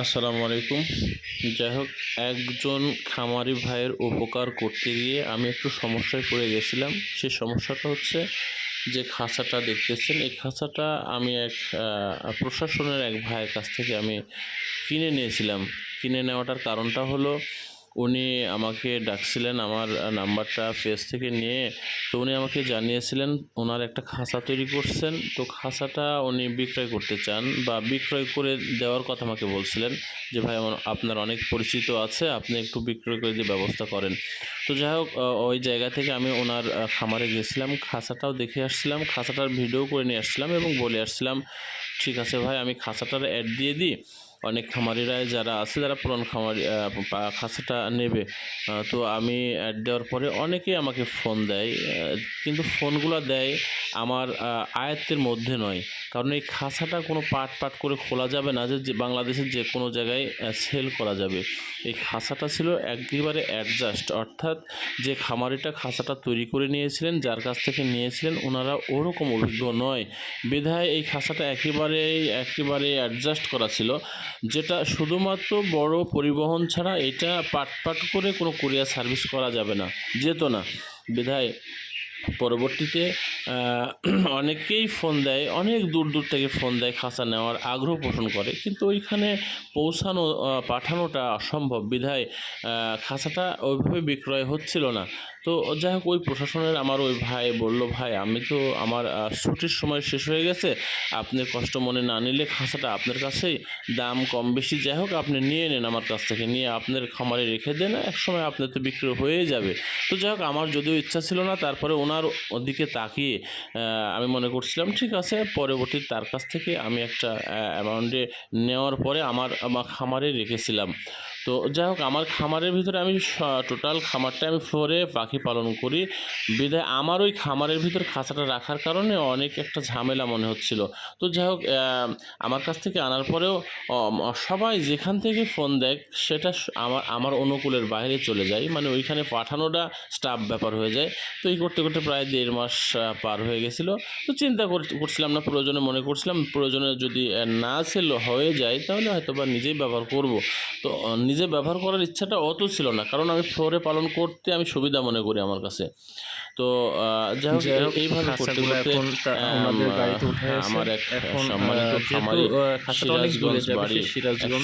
আসসালামু আলাইকুম। যাই হোক একজন খামারি ভাইয়ের উপকার করতে গিয়ে আমি একটু সমস্যায় পড়ে গেছিলাম। সেই সমস্যাটা হচ্ছে যে খাঁচাটা দেখতেছেন, এই খাঁচাটা আমি এক প্রশাসনের এক ভাইয়ের কাছ থেকে আমি কিনে নিয়েছিলাম। কিনে নেওয়াটার কারণটা হলো উনি আমাকে ডাকছিলেন আমার নাম্বারটা পেজ থেকে নিয়ে। তো উনি আমাকে জানিয়েছিলেন ওনার একটা খাঁচা তৈরি করছেন। তো খাঁচাটা উনি বিক্রয় করতে চান বা বিক্রয় করে দেওয়ার কথা আমাকে বলছিলেন যে, ভাই, আমার, আপনার অনেক পরিচিত আছে, আপনি একটু বিক্রয় করে দিয়ে ব্যবস্থা করেন। তো যাই হোক ওই জায়গা থেকে আমি ওনার খামারে গেছিলাম, খাঁচাটাও দেখে আসছিলাম, খাঁচাটার ভিডিও করে নিয়ে আসছিলাম এবং বলে আসছিলাম, ঠিক আছে ভাই, আমি খাঁচাটার অ্যাড দিয়ে দিই। অনেক খামারিরাই যারা আছে যারা পুরান খামারি খাসাটা নেবে। তো আমি অ্যাড দেওয়ার পরে অনেকেই আমাকে ফোন দেয় কিন্তু ফোনগুলো দেয় আমার আয়ত্তের মধ্যে নয়। কারণ এই খাঁচাটা কোনো পাট পাট করে খোলা যাবে না যে বাংলাদেশের যে কোনো জায়গায় সেল করা যাবে। এই খাঁচাটা ছিল একেবারে অ্যাডজাস্ট অর্থাৎ যে খামারিটা খাঁচাটা তৈরি করে নিয়েছিলেন, যার কাছ থেকে নিয়েছিলেন, ওনারা ওরকম অভিজ্ঞ নয়। বিধায় এই খাঁচাটা একেবারেই একেবারে অ্যাডজাস্ট করা ছিল, যেটা শুধুমাত্র বড় পরিবহন ছাড়া এটা পাট পাট করে কোনো কুরিয়ার সার্ভিস করা যাবে না, যেত না। বিধায় পরবর্তীতে অনেকেই ফোন দেয়, অনেক দূর দূর থেকে ফোন দেয় খাঁচা নেওয়ার আগ্রহ পোষণ করে। কিন্তু ওইখানে পৌঁছানো পাঠানোটা অসম্ভব। বিধায় খাঁচাটা ওইভাবে বিক্রয় হচ্ছিল না। তো যাই হোক, ওই প্রশাসনের আমার ওই ভাই বলল, ভাই, আমি তো আমার ছুটির সময় শেষ হয়ে গেছে। আপনি কষ্ট মনে না নিলে খাঁচাটা আপনার কাছেই। দাম কম বেশি, যাই হোক, আপনি নিয়ে নেন আমার কাছ থেকে। নিয়ে আপনার খামারে রেখে দেন এক সময় আপনার তো বিক্রি হয়ে যাবে। তো যাই হোক, আমার যদিও ইচ্ছা ছিল না তারপরে ওনার ওদিকে তাকিয়ে আমি মনে করছিলাম, ঠিক আছে, পরবর্তী তার কাছ থেকে আমি একটা অ্যামাউন্টে নেওয়ার পরে আমার আমার খামারে রেখেছিলাম। তো যাই হোক আমার খামারের ভিতরে আমি টোটাল খামারটা আমি ফ্লোরে পাখি পালন করি। বিধায় আমার ওই খামারের ভিতর খাঁচাটা রাখার কারণে অনেক একটা ঝামেলা মনে হচ্ছিল। তো যাই হোক আমার কাছ থেকে আনার পরেও সবাই যেখান থেকে ফোন দেয়, সেটা আমার আমার অনুকূলের বাইরে চলে যায়। মানে ওইখানে পাঠানোটা স্টাফ ব্যাপার হয়ে যায়। তো এই করতে করতে প্রায় দেড় মাস পার হয়ে গেছিল। তো চিন্তা কর- করছিলাম না, প্রয়োজনে মনে করছিলাম, প্রয়োজনে যদি না সেল হয়ে যায়, তাহলে হয়তো বা নিজেই ব্যবহার করব। তো নিজে ব্যবহার করার ইচ্ছাটা অত ছিল না কারণ আমি ফ্লোরে পালন করতে আমি সুবিধা মনে করি আমার কাছে তো যাই হোক এইভাবে করতে করতে। আমার এক সম্মানিত খামারি সিরাজগঞ্জ বাড়ি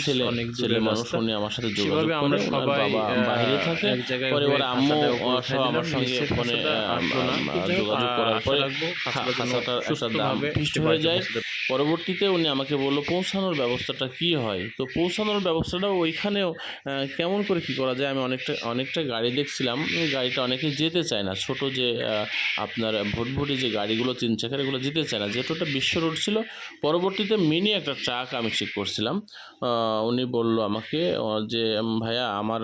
ছেলে ছেলে মানুষ। উনি আমার সাথে যোগাযোগ করে সবাই, বাইরে থাকে পরে ওর আম্মু আমার সঙ্গে ফোনে যোগাযোগ করার পরে একটা দাম ফিক্সড হয়ে যায়। পরবর্তীতে উনি আমাকে বলল, পৌঁছানোর ব্যবস্থাটা কি হয়? তো পৌঁছানোর ব্যবস্থাটাও ওইখানেও কেমন করে কি করা যায়? আমি অনেকটা অনেকটা গাড়ি দেখছিলাম। গাড়িটা অনেকে যেতে চায় না। ছোট যে আপনার ভুটভুটি যে গাড়িগুলো, তিন চাকার এগুলো যেতে চায় না। যেহেতু ওটা বিশ্ব রোড ছিল, পরবর্তীতে মিনি একটা ট্রাক আমি ঠিক করছিলাম। উনি বলল আমাকে যে ভাইয়া, আমার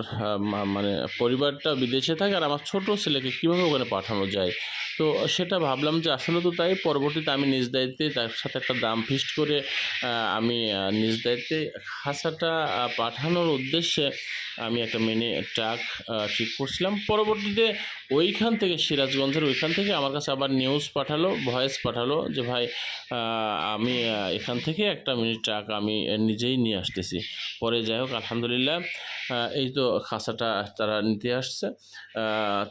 মানে পরিবারটা বিদেশে থাকে আর আমার ছোট ছেলেকে কীভাবে ওখানে পাঠানো যায়? তো সেটা ভাবলাম যে আসলে তো তাই, পরবর্তীতে আমি নিজ দায়িত্বে তার সাথে একটা দাম ফিক্সড করে আমি নিজ দায়িত্বে খাসাটা পাঠানোর উদ্দেশ্যে আমি একটা মিনি ট্রাক ঠিক করছিলাম। পরবর্তীতে ওইখান থেকে সিরাজগঞ্জের ওইখান থেকে আমার কাছে আবার নিউজ পাঠালো ভয়েস পাঠালো যে, ভাই আমি এখান থেকে একটা মিনি ট্রাক আমি নিজেই নিয়ে আসতেছি। পরে যাই হোক, আলহামদুলিল্লাহ এই তো খাসাটা তারা নিতে আসছে।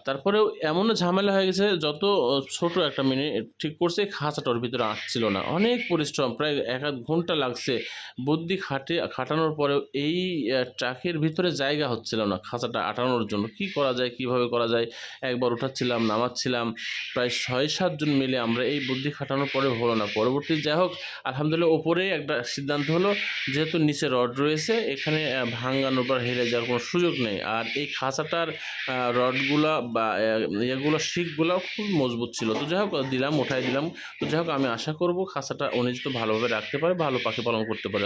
তারপরেও এমনও ঝামেলা হয়ে গেছে, যত ছোট একটা মিনি ঠিক করছে খাঁচাটা ওর ভিতরে আসছিল না। অনেক পরিশ্রম প্রায় এক আধ ঘণ্টা লাগছে। বুদ্ধি খাটে খাটানোর পরেও এই ট্রাকের ভিতরে জায়গা হচ্ছিল না খাঁচাটা আটানোর জন্য। কি করা যায় কীভাবে করা যায়? একবার উঠাচ্ছিলাম নামাচ্ছিলাম। প্রায় ছয় সাতজন মিলে আমরা এই বুদ্ধি খাটানোর পরে হলো না। পরবর্তী যাই হোক আলহামদুলিল্লাহ ওপরেই একটা সিদ্ধান্ত হলো যেহেতু নিচে রড রয়েছে এখানে ভাঙানোর পর হেরে যাওয়ার কোনো সুযোগ নেই। আর এই খাঁচাটার রডগুলা বা আহ, ইয়েগুলো শিকগুলো খুব মজবুত ছিল। তো যাই হোক, দিলাম, ওঠাই দিলাম। তো যাই হোক, আমি আশা করব খাসাটা উনি ভালোভাবে রাখতে পারে, ভালো পাখি পালন করতে পারে।